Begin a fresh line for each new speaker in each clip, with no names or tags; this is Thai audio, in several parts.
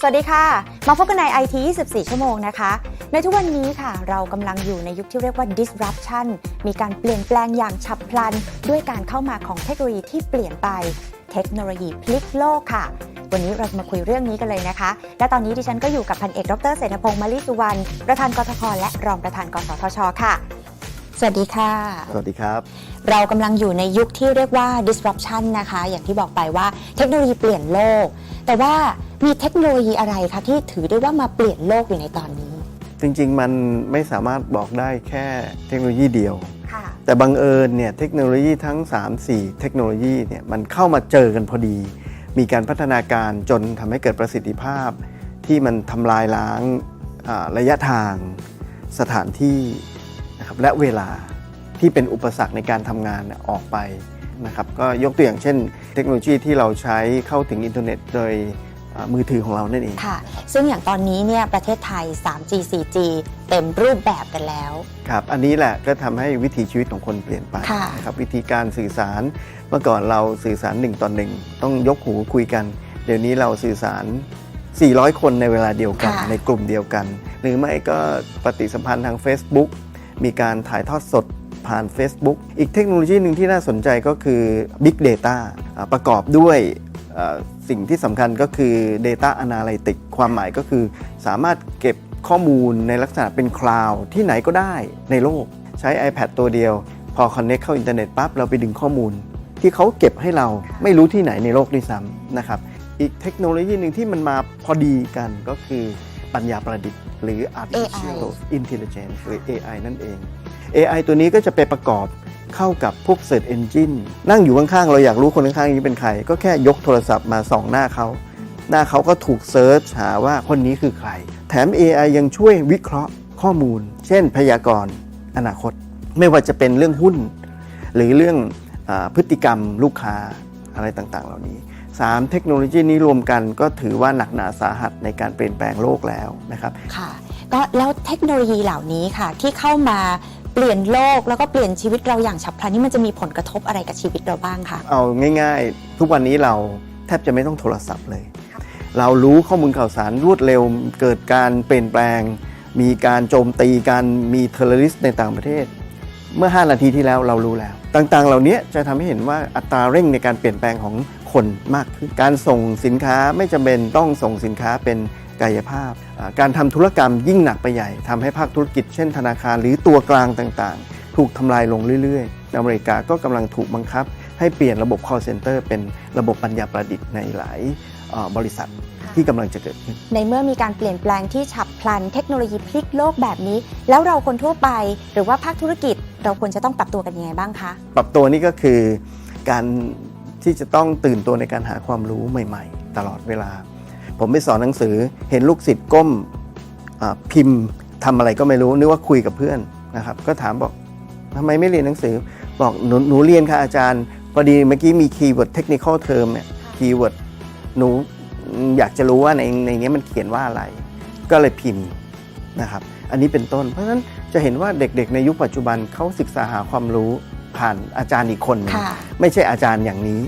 สวัสดีค่ะ มาพบกันใน IT 24 ชั่วโมงนะคะ ในทุกวันนี้ค่ะ เรากำลังอยู่ในยุคที่เรียกว่า disruption มีการเปลี่ยนแปลงอย่างฉับพลัน ด้วยการเข้ามาของเทคโนโลยีที่เปลี่ยนไปเทคโนโลยีพลิกโลกค่ะ วันนี้เราจะมาคุยเรื่องนี้กันเลยนะคะ และตอนนี้ดิฉันก็อยู่กับพันเอกดรเศรษฐพงศ์มาลิสุวรรณประธานกทพและรองประธานกสทช ค่ะ สวัสดีค่ะ
สวัสดีครับ
เรากำลังอยู่ในยุคที่เรียกว่า disruption นะคะ อย่างที่บอกไปว่าเทคโนโลยีเปลี่ยนโลก แต่ว่ามีเทคโนโลยีอะไรคะที่ถือได้ว่ามาเปลี่ยนโลกอยู่ในตอนนี้
จริง ๆ มันไม่สามารถบอกได้แค่เทคโนโลยีเดียว
ค่ะ
แต่บังเอิญเนี่ยเทคโนโลยีทั้ง 3-4 เทคโนโลยีเนี่ยมันเข้ามาเจอกันพอดี มีการพัฒนาการจนทำให้เกิดประสิทธิภาพ ที่มันทำลายล้างอ่าระยะทางสถานที่นะครับ และเวลาที่เป็นอุปสรรคในการทำงานเนี่ยออกไปนะครับก็ยกตัวอย่างเช่น เทคโนโลยีที่เราใช้เข้าถึงอินเทอร์เน็ตโดยอ่ามือถือของเรานั่นเอง
ค่ะ ซึ่งอย่างตอนนี้เนี่ยประเทศไทย 3G 4G เต็มรูปแบบกันแล้ว
ครับ อันนี้แหละก็ทำให้วิถีชีวิตของคนเปลี่ยนไป
ค่ะ
นะครับวิธีการสื่อสาร เมื่อก่อนเราสื่อสารหนึ่งต่อหนึ่งต้องยกหูคุยกัน เดี๋ยวนี้เราสื่อสาร 400 คนในเวลาเดียวกัน
ค่ะ
ในกลุ่มเดียวกัน หรือไม่ก็ปฏิสัมพันธ์ทาง Facebook มีการถ่ายทอดสดผ่าน Facebook อีกเทคโนโลยีหนึ่งที่น่าสนใจก็คือ Big Data อ่าประกอบด้วยสิ่งที่สำคัญก็คือ Data Analytics ความหมายก็คือ สามารถเก็บข้อมูลในลักษณะเป็นคลาวด์ที่ไหนก็ได้ในโลก ใช้ iPad ตัวเดียว พอ Connect เข้าอินเทอร์เน็ตปั๊บ เราไปดึงข้อมูล ที่เขาเก็บให้เราไม่รู้ที่ไหนในโลกด้วยซ้ำนะครับ อีกเทคโนโลยีหนึ่งที่มันมาพอดีกันก็คือ ปัญญาประดิษฐ์ หรือ artificial intelligence หรือ AI นั่นเอง AI ตัวนี้ก็จะไปประกอบเข้ากับพวก Search Engine นั่งอยู่ข้างๆ เราอยากรู้คนข้างๆนี้เป็นใคร ก็แค่ยกโทรศัพท์มาส่องหน้าเขา หน้าเขาก็ถูกเซิร์ชหาว่าคนนี้คือใคร แถม AI ยังช่วยวิเคราะห์ข้อมูล เช่น พยากรณ์อนาคต ไม่ว่าจะเป็นเรื่องหุ้น หรือเรื่องอาพฤติกรรมลูกค้าอะไรต่างๆ เหล่านี้ 3 เทคโนโลยีนี้รวมกันก็ถือว่าหนักหนาสาหัสในการเปลี่ยนแปลงโลกแล้วนะครับ
ค่ะก็แล้วเทคโนโลยีเหล่านี้ค่ะ ที่เข้ามาเปลี่ยนโลกแล้วก็เปลี่ยนชีวิตเราอย่างฉับพลันนี่มันจะมีผลกระทบอะไรกับชีวิตเราบ้างคะ
เอาง่ายๆ ทุกวันนี้เราแทบจะไม่ต้องโทรศัพท์เลย เรารู้ข้อมูลข่าวสารรวดเร็ว เกิดการเปลี่ยนแปลง มีการโจมตีการมีเทอร์ริสในต่างประเทศ เมื่อ 5 นาทีที่แล้วเรารู้แล้ว ต่างๆ เหล่านี้จะทำให้เห็นว่าอัตราเร่งในการเปลี่ยนแปลงของคนมากขึ้น การส่งสินค้าไม่จำเป็นต้องส่งสินค้าเป็นกายภาพ การทำธุรกรรมยิ่งหนักไปใหญ่ทำให้ภาคธุรกิจเช่นธนาคารหรือตัวกลางต่างๆ ถูกทำลายลงเรื่อยๆ อเมริกาก็กำลังถูกบังคับ ให้เปลี่ยนระบบ call center เป็นระบบปัญญาประดิษฐ์ในหลายบริษัทที่กำลังจะเกิดขึ้น
ในเมื่อมีการเปลี่ยนแปลงที่ฉับพลันเทคโนโลยีพลิกโลกแบบนี้ แล้วเราคนทั่วไป หรือว่าภาคธุรกิจ เราควรจะต้องปรับตัวกันยังไงบ้างคะ
ปรับตัวนี่ก็คือการที่จะต้องตื่นตัวในการหาความรู้ใหม่ ๆ ตลอดเวลา ผมไปสอนหนังสือเห็นลูกศิษย์ก้มอ่าพิมพ์ทำอะไรก็ไม่รู้นึกว่าคุยกับเพื่อนนะครับ ก็ถามบอกทำไมไม่เรียนหนังสือ บอกหนูหนูเรียนค่ะอาจารย์พอดีเมื่อกี้มีคีย์เวิร์ดเทคนิคอลเทอมเนี่ยคีย์เวิร์ดหนูอยากจะรู้ว่าในในนี้มันเขียนว่าอะไร ก็เลยพิมพ์ นะครับ อันนี้เป็นต้น เพราะฉะนั้นจะเห็นว่าเด็กๆ ในยุคปัจจุบันเขาศึกษาหาความรู้ผ่านอาจารย์อีกคนหนึ่ง
ค่ะ
ไม่ใช่อาจารย์อย่างนี้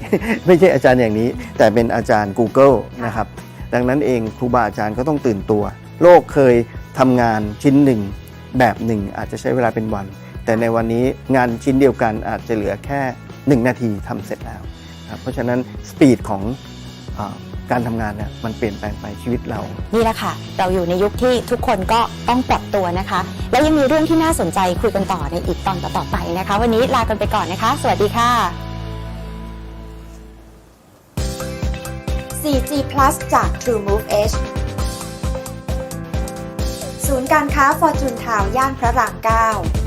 ไม่ใช่อาจารย์อย่างนี้ แต่เป็นอาจารย์ Google นะครับ ดังนั้นเองครูบาอาจารย์ก็ต้องตื่นตัว โลกเคยทำงานชิ้นหนึ่งแบบหนึ่งอาจจะใช้เวลาเป็นวัน แต่ในวันนี้งานชิ้นเดียวกันอาจจะเหลือแค่ 1 นาทีทำเสร็จแล้วครับเพราะฉะนั้นสปีดของอา การทำงานเนี่ยมันเปลี่ยนแปลงไปชีวิตเรา
นี่แหละค่ะ เราอยู่ในยุคที่ทุกคนก็ต้องปรับตัวนะคะ และยังมีเรื่องที่น่าสนใจคุยกันต่อในอีกตอนต่อๆไปนะคะ วันนี้ลากันไปก่อนนะคะ สวัสดีค่ะ 4G Plus จาก True Move Edge ศูนย์การค้า Fortune Town ย่านพระราม9